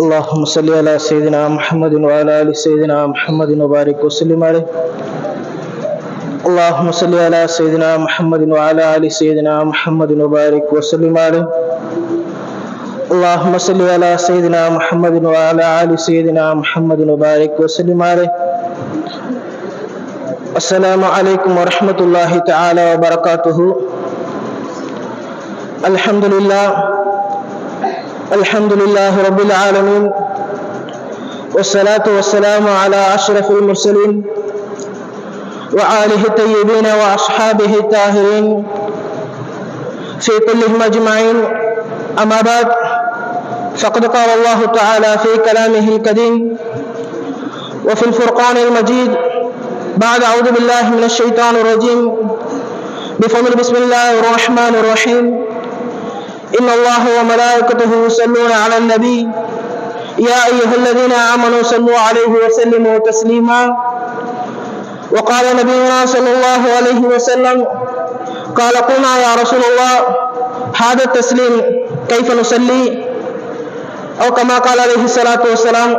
اللهم صل على سيدنا محمد وعلى آل سيدنا محمد وبارك وسلم عليه. اللهم صل على سيدنا محمد وعلى آل سيدنا محمد وبارك وسلم عليه. اللهم صل على سيدنا محمد وعلى آل سيدنا محمد وبارك وسلم عليه. السلام عليكم ورحمة الله تعالى وبركاته. الحمد لله الحمد لله رب العالمين والصلاة والسلام على أشرف المرسلين وآله الطيبين وأصحابه الطاهرين في كلهم أجمعين. أما بعد فقد قال الله تعالى في كلامه الكريم وفي الفرقان المجيد بعد أعوذ بالله من الشيطان الرجيم. بفضل بسم الله الرحمن الرحيم. إن الله وملائكته يصلون على النبي يا أيها الذين آمنوا صلوا عليه وسلموا تسليما وقال نبينا صلى الله عليه وسلم قال قلنا يا رسول الله هذا التسليم كيف نصلي أو كما قال عليه الصلاة والسلام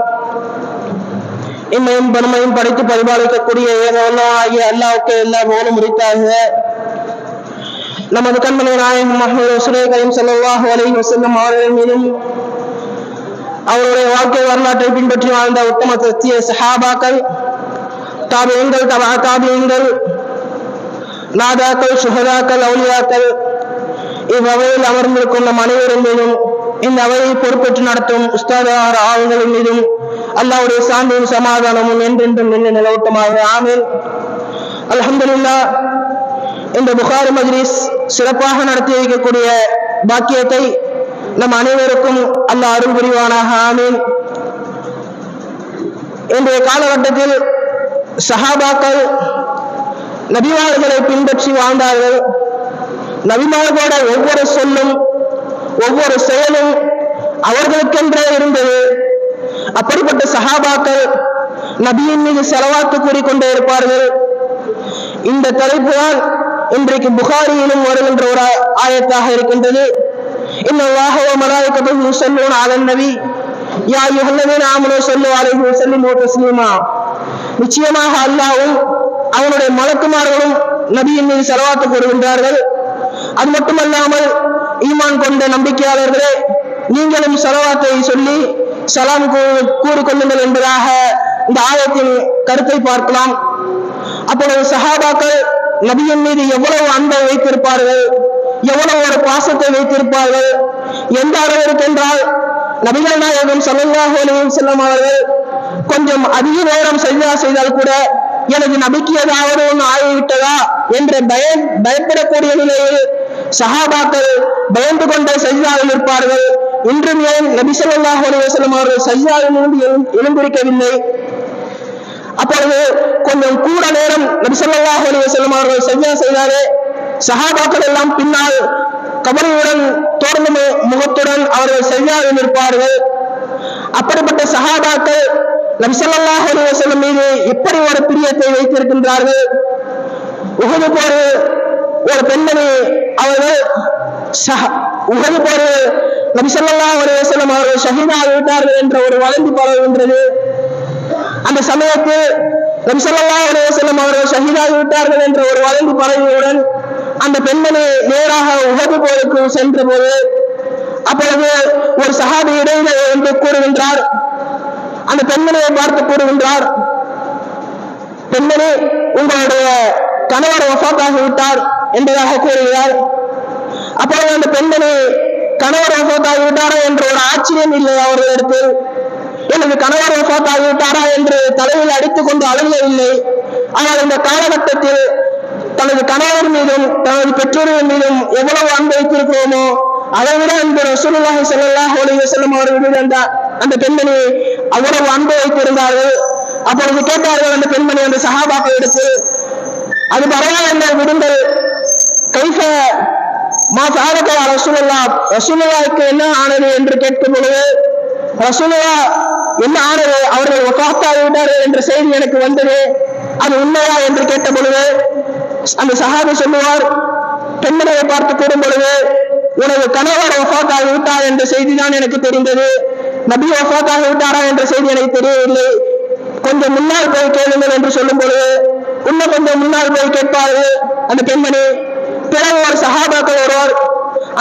இம்மையும் பெருமையும் படித்து பரிபாலிக்கக்கூடிய ஏகவல்லவாகிய அல்லாவுக்கு எல்லா போலும் முடித்தாக நமது கண்மணி நாயகம் முகமது ரசூலை கரீம் ஸல்லல்லாஹு அலைஹி வஸல்லம் அவர்கள் மீதும் அவருடைய வாழ்க்கை வரலாற்றை பின்பற்றி வாழ்ந்த உத்தம சத்திய சஹாபாக்கள் தாபியங்கள் தபா தாபியங்கள் நாதாக்கள் சுகதாக்கள் அவுலியாக்கள் இவ்வகையில் அமர்ந்திருக்கும் நம் அனைவரின் மீதும் இந்த அவையை பொறுப்பேற்று நடத்தும் உஸ்தாதார் ஆளுங்களின் மீதும் அல்லாவுடைய சாந்தியும் சமாதானமும் என்றென்றும் நின்று நிலவட்டமாக ஆமேன். அலமதுல்லா இந்த புகாரி மஜ்லிஸ் சிறப்பாக நடத்தி வைக்கக்கூடிய பாக்கியத்தை நம் அனைவருக்கும் அல்ல அருள் புரிவானாக ஆமீன். இன்றைய காலகட்டத்தில் சஹாபாக்கள் நபிமார்களை பின்பற்றி வாழ்ந்தார்கள். நபிமார்களோட ஒவ்வொரு சொல்லும் ஒவ்வொரு செயலும் அவர்களுக்கென்றே இருந்தது. அப்படிப்பட்ட சஹாபாக்கள் நபியின் மீது செலவாக்கு கூறிக்கொண்டே இருப்பார்கள். இந்த தலைப்பு தான் இன்றைக்கு புகாரியிலும் வருகின்ற ஒரு ஆயத்தாக இருக்கின்றது. இன்னல்லாஹ வ மலாயிகத்துஹு யுஸல்லூன அலன் யா அய்யுஹல்லதீன ஆமனூ ஸல்லு சொல்லி வஸல்லிமு நிச்சயமாக அல்லாவும் அவனுடைய மலக்குமார்களும் நபியின் மீது செலவாத்து கூறுகின்றார்கள். அது மட்டுமல்லாமல் ஈமான் கொண்ட நம்பிக்கையாளர்களே நீங்களும் செலவாத்தை சொல்லி சலாம் கூறிக்கொள்ளுங்கள் என்பதாக இந்த ஆயத்தின் கருத்தை பார்க்கலாம். அப்பொழுது சஹாபாக்கள் நபியின் மீது எவ்வளவு அன்பை வைத்திருப்பார்கள்? எவ்வளவு ஒரு பாசத்தை வைத்திருப்பார்கள்? எந்த அளவிற்கு என்றால் நபிகள் நாயகம் சல்லாஹூ அலைஹி அவர்கள் கொஞ்சம் அதிக நேரம் செய்தா செய்தால் கூட எனக்கு நபிக்கு ஏதாவது ஒன்று ஆகிவிட்டதா? என்று பய பயப்படக்கூடிய நிலையில் சஹாபாக்கள் பயந்து கொண்ட சஜிதாவில் இருப்பார்கள். இன்றும் ஏன் நபி ஸல்லல்லாஹு அலைஹி வஸல்லம் அவர்கள் சஜிதாவிலிருந்து எழுந்திருக்கவில்லை? அப்பொழுது கொஞ்சம் கூட நேரம் நபி அலைஹி வஸல்லம் அவர்கள் சஜ்ஜா செய்தாலே சஹாபாக்கள் எல்லாம் பின்னால் கபரியுடன் தோர்ந்த முகத்துடன் அவர்கள் செய்யாது நிற்பார்கள். அப்படிப்பட்ட சஹாபாக்கள் நபி அலுவலம் மீது எப்படி ஒரு பிரியத்தை வைத்திருக்கின்றார்கள். உகது போர் ஒரு பெண்மணி அவர்கள் உகது போர் நபி அலுவலம் அவர்கள் ஷஹீதாக விட்டார்கள் என்ற ஒரு வதந்தி பரவுகின்றது. அந்த சமயத்தில் நபிசல்லாஹ் அலுவலம் அவர்கள் ஷஹீதாக விட்டார்கள் என்ற ஒரு வதந்தி பரவியவுடன் அந்த பெண்மணி நேராக உகது போருக்கு சென்ற போது அப்பொழுது ஒரு சகாபி இடையில என்று கூறுகின்றார். அந்த பெண்மணியை பார்த்து கூறுகின்றார். பெண்மணி உங்களுடைய கணவர் வஃபாத்தாகி விட்டார் என்பதாக கூறுகிறார். அப்பொழுது அந்த பெண்மணி கணவர் வஃபாத்தாகி விட்டாரா என்ற ஒரு ஆச்சரியம் இல்லை அவர்களிடத்தில். எனது கணவர் வஃபாத் ஆகிவிட்டாரா என்று தலையில் அடித்துக் கொண்டு அழுகவில்லை ஆனால் இந்த காலகட்டத்தில் தனது கணவர் மீதும் தனது பெற்றோர்கள் மீதும் எவ்வளவு அன்பு வைத்திருக்கிறோமோ அதை விட இந்த ரசூலுல்லாஹி ஸல்லல்லாஹு அலைஹி வஸல்லம் அவர்கள் மீது அந்த அந்த பெண்மணி அவ்வளவு அன்பு வைத்திருந்தார்கள். அப்பொழுது கேட்டார்கள் அந்த பெண்மணி அந்த சஹாபாக்கள் எடுத்து அது பரவாயில்லை விடுங்கள். கைஃப மா சாரக்கா ரசூலுல்லா ரசூலுல்லாவுக்கு என்ன ஆனது? என்று கேட்கும் பொழுது ரசூலுல்லா என்ன ஆனது? அவர்கள் வஃபாத்தாகி விட்டார்கள் என்ற செய்தி எனக்கு வந்தது. அது உண்மையா? என்று கேட்ட பொழுது அந்த சஹாபி சொல்லுவார் பெண்மணியை பார்த்து கூடும் பொழுது உனது கணவர் ஒஃபாத்தாகி விட்டார் என்ற செய்தி தான் எனக்கு தெரிந்தது. நபி ஒஃபாத்தாகி விட்டாரா என்ற செய்தி எனக்கு தெரியவில்லை. கொஞ்சம் முன்னால் போய் கேளுங்கள் என்று சொல்லும் பொழுது இன்னும் கொஞ்சம் முன்னால் போய் கேட்பார்கள் அந்த பெண்மணி. பிறகு ஒரு சஹாபாக்கள் ஒருவர்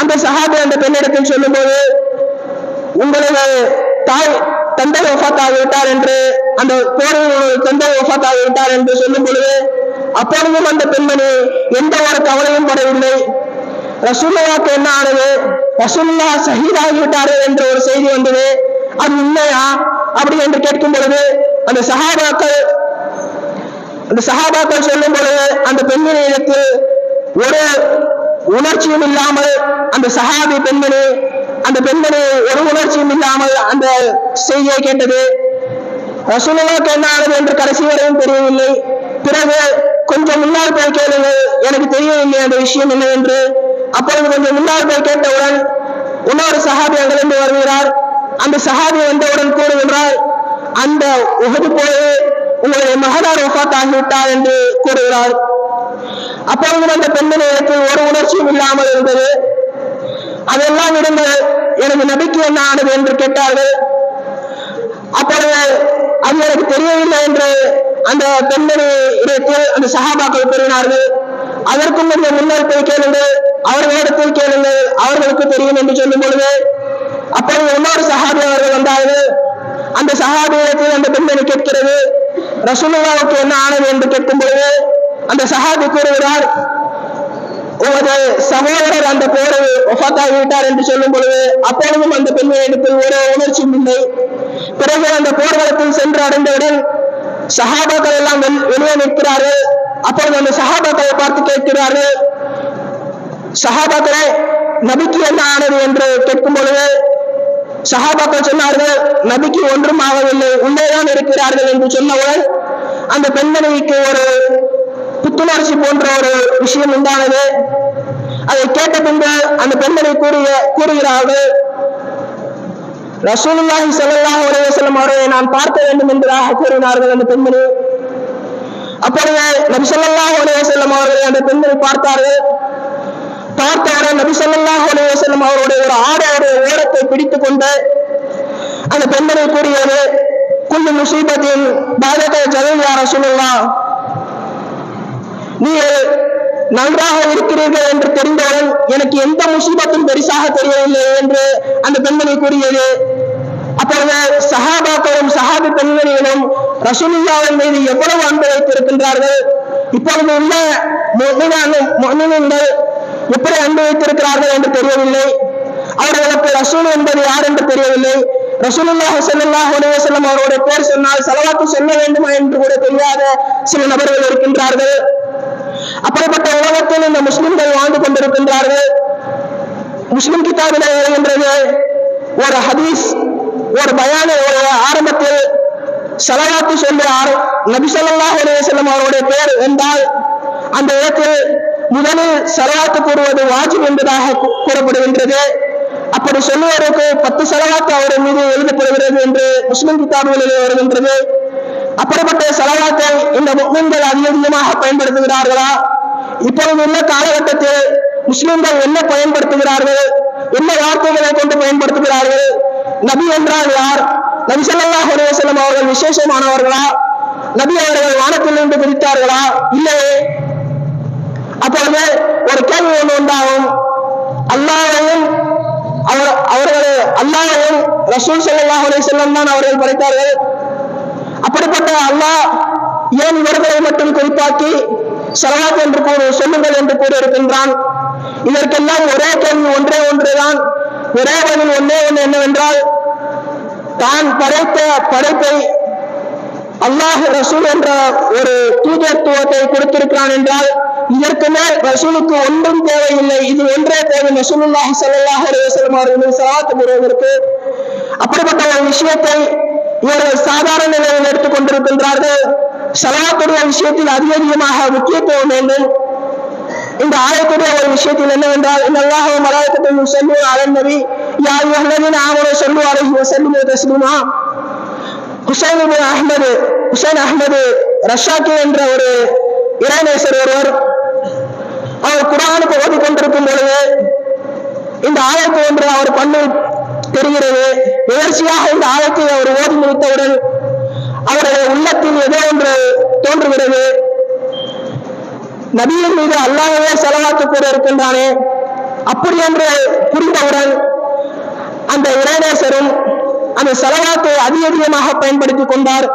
அந்த சஹாபி அந்த பெண்ணிடத்தில் சொல்லும்போது உங்களது தாய் தந்தை ஒஃபாத்தாகி விட்டார் என்று அந்த போரில் தந்தை ஒஃபாத்தாகி விட்டார் என்று சொல்லும் பொழுது அப்பொழுதும் அந்த பெண்மணி எந்த ஒரு கவலையும் படவில்லை. ரசூல்லாவுக்கு என்ன ஆனது? ரசூல்லா ஷஹீதாகி என்ற ஒரு செய்தி வந்தது. அது உண்மையா? அப்படி என்று கேட்கும் பொழுது அந்த சஹாபாக்கள் அந்த சஹாபாக்கள் சொல்லும் பொழுது அந்த பெண்மணியிடத்தில் ஒரு உணர்ச்சியும் இல்லாமல் அந்த சஹாபி பெண்மணி அந்த பெண்மணி ஒரு உணர்ச்சியும் இல்லாமல் அந்த செய்தியை கேட்டது. ரசூலுல்லாஹ்க்கு என்ன ஆனது என்று கடைசி வரையும் தெரியவில்லை. பிறகு கொஞ்சம் முன்னால் போய் கேளுங்கள். எனக்கு தெரியவில்லை அந்த விஷயம் என்னவென்று அப்பொழுது கொஞ்சம் முன்னால் போய் கேட்டவுடன் இன்னொரு சஹாபி அங்கிருந்து வருகிறார். அந்த சஹாபி வந்தவுடன் கூறுகின்றார் அந்த உகது போய் உங்களுடைய மகனார் ஒஃபாத் ஆகிவிட்டார் என்று கூறுகிறார். அப்பொழுது அந்த பெண்மணி இடத்தில் ஒரு உணர்ச்சியும் இல்லாமல் இருந்தது. அதெல்லாம் இருந்து எனது நபிக்கு என்ன ஆனது? என்று கேட்டார்கள். அப்பொழுது அது எனக்கு தெரியவில்லை என்று அந்த பெண்மணி இடத்தில் அந்த சகாபாக்கள் கூறினார்கள். அதற்கும் இந்த முன்னர் போய் கேளுங்கள். அவர்களிடத்தில் கேளுங்கள். அவர்களுக்கு தெரியும் என்று சொல்லும் பொழுது அப்படி இன்னொரு சஹாபி அவர்கள் வந்தார்கள். அந்த சஹாபியிடத்தில் அந்த பெண்மணி கேட்கிறது. ரசூலுல்லாவுக்கு என்ன ஆனது என்று கேட்கும் பொழுது அந்த சஹாபி கூறுகிறார் உமது சகோதரர் அந்த போரை ஒஃபாத்தாகி விட்டார் என்று சொல்லும் பொழுது அப்பொழுதும் அந்த பெண்மணியிடத்தில் ஒரு உணர்ச்சி இல்லை. பிறகு அந்த போர்க்களத்தில் சென்று அடைந்தவுடன் சஹாபாக்கள் எல்லாம் வெளியே நிற்கிறார்கள். அப்பொழுது அந்த சஹாபாக்களை பார்த்து கேட்கிறார்கள் சஹாபாக்களே நபிக்கு என்ன ஆனது? என்று கேட்கும் பொழுது சஹாபாக்கள் சொன்னார்கள் நபிக்கு ஒன்றும் ஆகவில்லை உள்ளேதான் இருக்கிறார்கள் என்று சொன்னவுடன் அந்த பெண்மணிக்கு ஒரு புத்துணர்ச்சி போன்ற ஒரு விஷயம் உண்டானது. அதை கேட்ட பின்பு அந்த பெண்மணி கூறிய கூறுகிறார்கள் ரசூலுல்லாஹி ஸல்லல்லாஹு ஒரே வஸல்லம் அவர்களை நான் பார்க்க வேண்டும் என்பதாக கூறினார்கள் அந்த பெண்மணி. அப்பொழுது நபி ஸல்லல்லாஹு அலைஹி வஸல்லம் அவர்களை அந்த பெண்மணி பார்த்தார்கள். பார்த்தார நபி ஸல்லல்லாஹு அலைஹி அவருடைய ஒரு ஆடையுடைய ஓரத்தை பிடித்துக் கொண்டு அந்த பெண்மணி கூறியது குல்லு முசீபத்தின் பாதக ஜலீல் ரசூலுல்லாஹ். நீ நன்றாக இருக்கிறீர்கள் என்று தெரிந்தவுடன் எனக்கு எந்த முசீபத்தும் பெரிசாக தெரியவில்லை என்று அந்த பெண்மணி கூறியது. அப்பொழுது சஹாபாக்களும் சஹாபி பெண்மணிகளும் ரசூலுல்லாவின் மீது எவ்வளவு அன்பு வைத்திருக்கின்றார்கள்? இப்பொழுது உள்ள மனிதர்கள் எப்படி அன்பு வைத்திருக்கிறார்கள் என்று தெரியவில்லை. அவர்களுக்கு ரசூல் என்பது யார் என்று தெரியவில்லை. ரசூலுல்லாஹ் ஸல்லல்லாஹு அலைஹி வஸல்லம் அவருடைய பேர் சொன்னால் சலவாத்து சொல்ல வேண்டுமா? என்று கூட தெரியாத சில நபர்கள் இருக்கின்றார்கள். அப்படிப்பட்ட உலகத்தில் இந்த முஸ்லிம்கள் வாழ்ந்து கொண்டிருக்கின்றார்கள். முஸ்லிம் கிதாபில் வருகின்றது ஒரு ஹதீஸ் ஒரு பயான ஒரு ஆரம்பத்தில் சலவாத்து சொல்கிறார். நபிசல்லாஹ் நபி அவருடைய பெயர் என்றால் அந்த இடத்தில் முதலில் சலவாத்து கூறுவது வாஜிப் என்பதாக கூறப்படுகின்றது. அப்படி சொல்லுவதற்கு பத்து சலவாத்து அவர் மீது எழுதப்படுகிறது என்று முஸ்லிம் கிதாபுகளில் வருகின்றது. அப்படிப்பட்ட செலவாத்தை இந்த முஸ்லிம்கள் அதிகமாக பயன்படுத்துகிறார்களா? இப்பொழுது உள்ள காலகட்டத்தில் முஸ்லிம்கள் என்ன பயன்படுத்துகிறார்கள்? என்ன வார்த்தைகளை கொண்டு பயன்படுத்துகிறார்கள்? நபி என்றால் யார்? நபி ஸல்லல்லாஹு அலைஹி அவர்கள் விசேஷமானவர்களா? நபி அவர்கள் வானத்தில் வானத்திலிருந்து பிரித்தார்களா இல்லையே. அப்பொழுது ஒரு கேள்வி ஒன்று உண்டாகும். அல்லாவையும் அவர் அவர்கள் அல்லாவையும் ரசூல் ஸல்லல்லாஹு அலைஹி தான் அவர்கள் படைத்தார்கள். அப்படிப்பட்ட அல்லாஹ் ஏன் இவர்களை மட்டும் குறிப்பாக்கி சலவாத் என்று கூறு சொல்லுங்கள் என்று கூறியிருக்கின்றான் இதற்கெல்லாம் ஒரே கேள்வி ஒன்றே ஒன்றுதான். ஒரே பதில் ஒன்றே ஒன்று என்னவென்றால் தான் படைத்த படைப்பை அல்லாஹ் ரசூல் என்ற ஒரு தூதத்துவத்தை கொடுத்திருக்கிறான் என்றால் இதற்கு மேல் ரசூலுக்கு ஒன்றும் தேவையில்லை. இது ஒன்றே தேவை ரசூலுல்லாஹி சல்லாஹ் அலைஹி வஸல்லம் சலாத்து பெறுவதற்கு அப்படிப்பட்ட ஒரு விஷயத்தை இவர்கள் சாதாரண நிலையில் எடுத்துக் கொண்டிருக்கின்றார்கள். சலாத்துடைய விஷயத்தில் அதிக அதிகமாக முக்கியத்துவம் வேண்டும். இந்த ஆயத்துடைய ஒரு விஷயத்தில் என்னவென்றால் இந்த அல்லாஹ் மலாயக்கத்தை சொல்லு அலன் நபி. யார் அய்யுஹல்லதீன ஆமனு சொல்லு அலைஹி வஸல்லிமு தஸ்லீமா. ஹுசைன் இப்னு அஹ்மது ஹுசைன் அஹ்மது ரஷாக்கி என்ற ஒரு இறைநேசர் ஒருவர் அவர் குரானுக்கு ஓதிக்கொண்டிருக்கும் பொழுது இந்த ஆயத்து ஒன்று அவர் பண்ணு தெரிகிறது. நிகழ்ச்சியாக இந்த ஆழத்தை அவர் ஓதி முடித்தவுடன் அவருடைய உள்ளத்தில் ஏதோ ஒன்று தோன்றுகிறது. நபியின் மீது அல்லாஹ்வே செலவாத்து கூட இருக்கின்றானே அப்படி என்று புரிந்தவுடன் அந்த இறைநேசரும் அந்த செலவாத்தை அதிக அதிகமாக பயன்படுத்திக் கொண்டார்.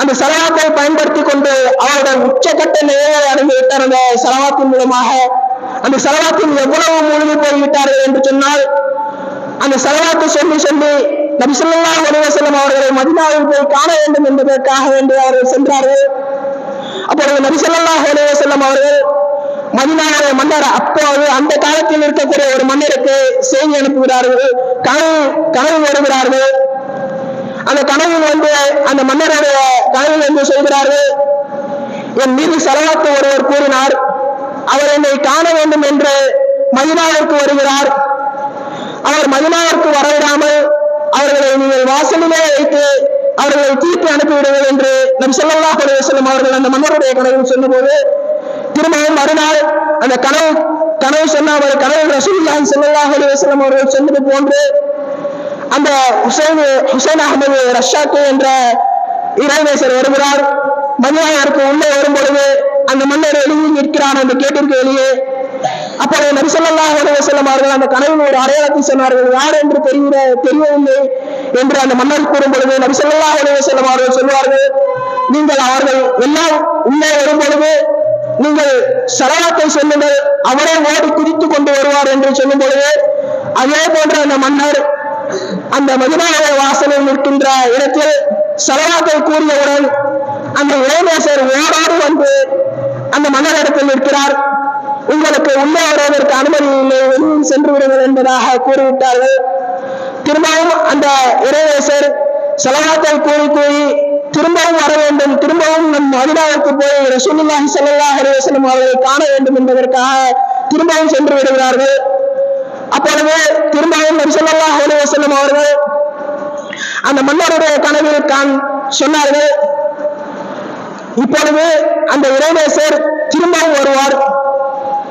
அந்த செலவாத்தை பயன்படுத்திக் கொண்டு அவருடைய உச்சக்கட்ட நிலையை அடைந்துவிட்டார் அந்த செலவாத்தின் மூலமாக. அந்த செலவாக்கின் எவ்வளவு மூழ்கி போய்விட்டார்கள் என்று சொன்னால் அந்த செலவாக்கு சொல்லி சொல்லி நபிசல்லா ஸல்லல்லாஹு அவர்களை மதினாவில் போய் காண வேண்டும் என்பதற்காக வேண்டி அவர்கள் சென்றார்கள். அப்பொழுது நபிசல்லா ஸல்லல்லாஹு அவர்கள் மதினாவுடைய மன்னர் அப்போது அந்த காலத்தில் இருக்கக்கூடிய ஒரு மன்னருக்கு செய்தி அனுப்புகிறார்கள். கனவு கனவு வருகிறார்கள். அந்த கனவில் வந்து அந்த மன்னருடைய கனவில் வந்து சொல்கிறார்கள் என் மீது செலவாக்கு ஒருவர் கூறினார் அவர் என்னை காண வேண்டும் என்று மதினாவிற்கு வருகிறார். அவர் மதினாவிற்கு வரவிடாமல் அவர்களை நீங்கள் வாசலிலே வைத்து அவர்களை தீர்த்து அனுப்பிவிடுங்கள் என்று நம் ஸல்லல்லாஹு செல்லும் அவர்கள் அந்த மன்னருடைய கனவில் சொன்னபோது திரும்பவும் மறுநாள் அந்த கனவு கனவு சொன்ன அவர் கனவு ரசூல்லான் செல்லல்லா செல்லும் அவர்கள் சொன்னது போன்று அந்த ஹுசைன் ஹுசைன் அகமது ரஷாக்கு என்ற இறைநேசர் வருகிறார். மதியானருக்கு உள்ளே வரும் பொழுது அந்த மன்னர் எழுதி நிற்கிறார் அந்த கேட்டிற்கு வெளியே அப்போது நபிசல்லாஹ் அலுவலம் அவர்கள் அந்த கனவில் ஒரு அடையாளத்தை சொன்னார்கள். யார் என்று தெரிகிற தெரியவில்லை என்று அந்த மன்னர் கூறும் பொழுது நபிசல்லாஹ் அலுவலம் அவர்கள் சொல்வார்கள் நீங்கள் அவர்கள் எல்லாம் உள்ளே வரும் பொழுது நீங்கள் சலவாத்தை சொல்லுங்கள் அவரே ஓடி குதித்துக் கொண்டு வருவார் என்று சொல்லும் பொழுது அதே போன்ற அந்த மன்னர் அந்த மதினாவுடைய வாசலில் நிற்கின்ற இடத்தில் சலவாத்தை கூறியவுடன் அந்த இளைஞர் ஓடாடு வந்து அந்த மன்னர் இடத்தில் நிற்கிறார். உங்களுக்கு உள்ளே வருவதற்கு அனுமதி இல்லை வெளியில் சென்று விடுங்கள் என்பதாக கூறிவிட்டார்கள். திரும்பவும் அந்த இறைவேசர் செலவாத்தை கூறி கூறி திரும்பவும் வர வேண்டும் திரும்பவும் நம் மதினாவுக்கு போய் ரசூலுல்லாஹி ஸல்லல்லாஹு அலைஹி அவர்களை காண வேண்டும் என்பதற்காக திரும்பவும் சென்று விடுகிறார்கள். அப்பொழுது திரும்பவும் நபி ஸல்லல்லாஹு அவர்கள் அந்த மன்னருடைய கனவில் தான் சொன்னார்கள். இப்பொழுது அந்த இறைவேசர் திரும்பவும் வருவார்.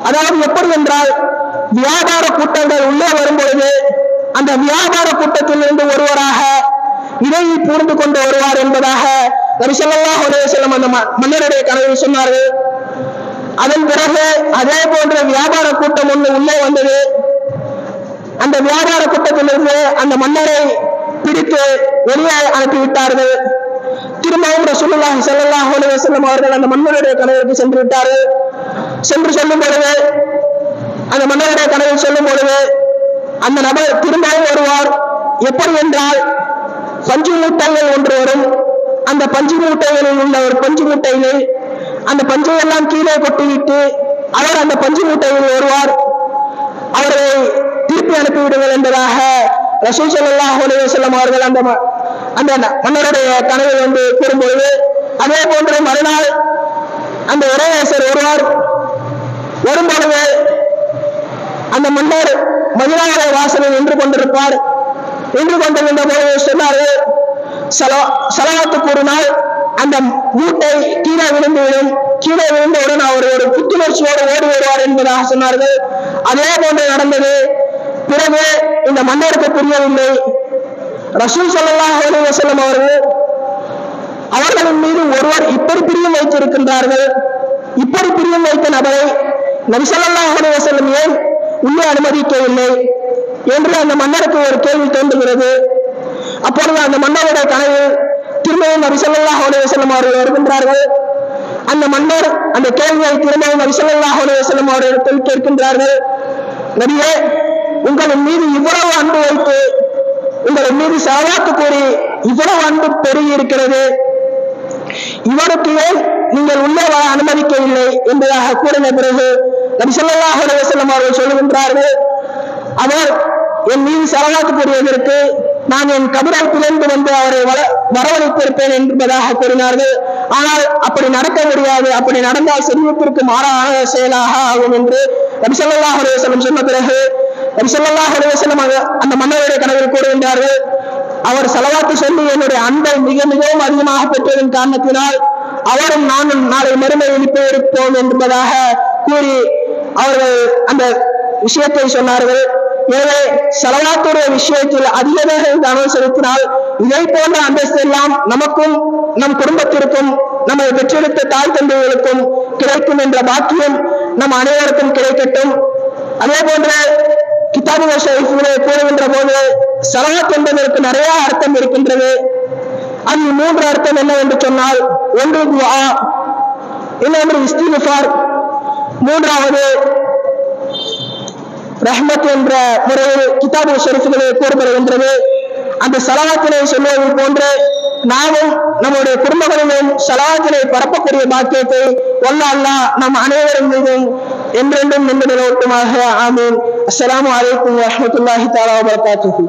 அதாவது எப்படி என்றால் வியாபார கூட்டங்கள் உள்ளே வரும் பொழுது அந்த வியாபார கூட்டத்தில் இருந்து ஒருவராக இடையை புரிந்து கொண்டு வருவார் என்பதாக நபி ஒரே செல்லம் அந்த மன்னருடைய கனவில் சொன்னார்கள். அதன் பிறகு அதே போன்ற வியாபார கூட்டம் ஒன்று உள்ளே வந்தது. அந்த வியாபார கூட்டத்திலிருந்து அந்த மன்னரை பிடித்து வெளியே அனுப்பிவிட்டார்கள். திரும்பவும் ரசூலுல்லாஹி ஸல்லல்லாஹு அலைஹி வஸல்லம் அவர்கள் அந்த மன்னருடைய கனவுக்கு சென்று விட்டார்கள். சென்று சொல்லும் பொழுது அந்த மன்னருடைய கனவில் சொல்லும் பொழுது அந்த நபர் திரும்பவும் வருவார். எப்படி என்றால் பஞ்சு மூட்டங்கள் ஒன்று வரும். அந்த பஞ்சு மூட்டைகளில் உள்ள ஒரு பஞ்சு மூட்டையிலே அந்த பஞ்சை எல்லாம் கீழே கொட்டிவிட்டு அவர் அந்த பஞ்சு மூட்டையில் வருவார். அவரை திருப்பி அனுப்பிவிடுங்கள் என்பதாக ரசூல் ஸல்லல்லாஹு அலைஹி அவர்கள் அந்த ம- அந்த மன்னருடைய கனவில் வந்து கூறும்பொழுது அதே போன்று மறுநாள் அந்த இறையரசர் ஒருவர் வரும்பொழுது அந்த மன்னர் மதினாவுடைய வாசலில் நின்று கொண்டிருப்பார். நின்று கொண்டிருந்த போது சொன்னார்கள் "சலா- சலவாத்து கூறினால் அந்த மூட்டை கீழே விழுந்துவிடும் கீழே விழுந்தவுடன் அவர் ஒரு புத்துணர்ச்சியோடு ஓடி வருவார் என்பதாக சொன்னார்கள். அதே போன்று நடந்தது. பிறகு இந்த மன்னருக்கு புரியவில்லை. ரசூல் சொல்லலாம் அலைஹி வஸல்லம் அவர்கள் அவர்களின் மீது ஒருவர் இப்படி பிரியம் வைத்திருக்கின்றார்கள். இப்படி பிரியம் வைத்த நபரை நபி ஸல்லல்லாஹு ஏன் உள்ளே அனுமதிக்கவில்லை? என்று அந்த மன்னருக்கு ஒரு கேள்வி தோன்றுகிறது. அப்பொழுது அந்த மன்னருடைய கனவில் திரும்பவும் நபி ஸல்லல்லாஹு அவர்கள் வருகின்றார்கள். அந்த மன்னர் அந்த கேள்வியை திரும்பவும் நபி ஸல்லல்லாஹு அவர்களிடத்தில் கேட்கின்றார்கள். நபியே உங்களின் மீது இவ்வளவு அன்பு வைத்து உங்களின் மீது சாவாத்து கூறி இவ்வளவு அன்பு பெருகி இருக்கிறது. இவருக்கு நீங்கள் உள்ளே வர அனுமதிக்கவில்லை என்பதாக கூறின பிறகு நபி ஸல்லல்லாஹு அவர்கள் சொல்லுகின்றார்கள் அவர் என் மீது சரவாத்து கூறியதற்கு நான் என் கபிரால் பிறந்து வந்து அவரை வர வரவழைத்திருப்பேன் என்பதாக கூறினார்கள். ஆனால் அப்படி நடக்க முடியாது. அப்படி நடந்தால் செல்வத்திற்கு மாறான செயலாக ஆகும் என்று நபி ஸல்லல்லாஹு சொன்ன பிறகு நபி ஸல்லல்லாஹு அந்த- அந்த மன்னருடைய கனவில் கூறுகின்றார்கள் அவர் செலவாத்து சொல்லி என்னுடைய அன்பை மிக மிகவும் அதிகமாக பெற்றதன் காரணத்தினால் அவரும் நானும் நாளை மறுமை எழுப்பி இருப்போம் என்பதாக கூறி அவர்கள் அந்த விஷயத்தை சொன்னார்கள். எனவே செலவாத்துடைய விஷயத்தில் அதிகமாக கவனம் செலுத்தினால் இதை போன்ற அந்தஸ்து எல்லாம் நமக்கும் நம் குடும்பத்திற்கும் நம்மை பெற்றெடுத்த தாய் தந்தைகளுக்கும் கிடைக்கும் என்ற பாக்கியம் நம் அனைவருக்கும் கிடைக்கட்டும். அதே போன்ற கிதாபு ஷரீஃபிலே கூறுகின்ற போது சலாத் என்பதற்கு நிறைய அர்த்தம் இருக்கின்றது. அதில் மூன்று அர்த்தம் என்ன என்று சொன்னால் ஒன்று துவா இன்னொன்று இஸ்திஃபார் மூன்றாவது ரஹ்மத் என்ற முறையில் கிதாபு ஷரீஃபிலே கூறப்படுகின்றது. அந்த சலாத்தினை சொல்வது போன்று நாமும் நம்முடைய குடும்பங்களிலும் சலாத்தினை பரப்பக்கூடிய பாக்கியத்தை வல்ல அல்லாஹ் நம் அனைவரும் மீதும் என்றென்றும் நின்று நிலவட்டுமாக. ஆமீன். அஸ்லாம் வலைக்கம் வரமத்துல்லாஹி தாலா வபரகாத்துஹு.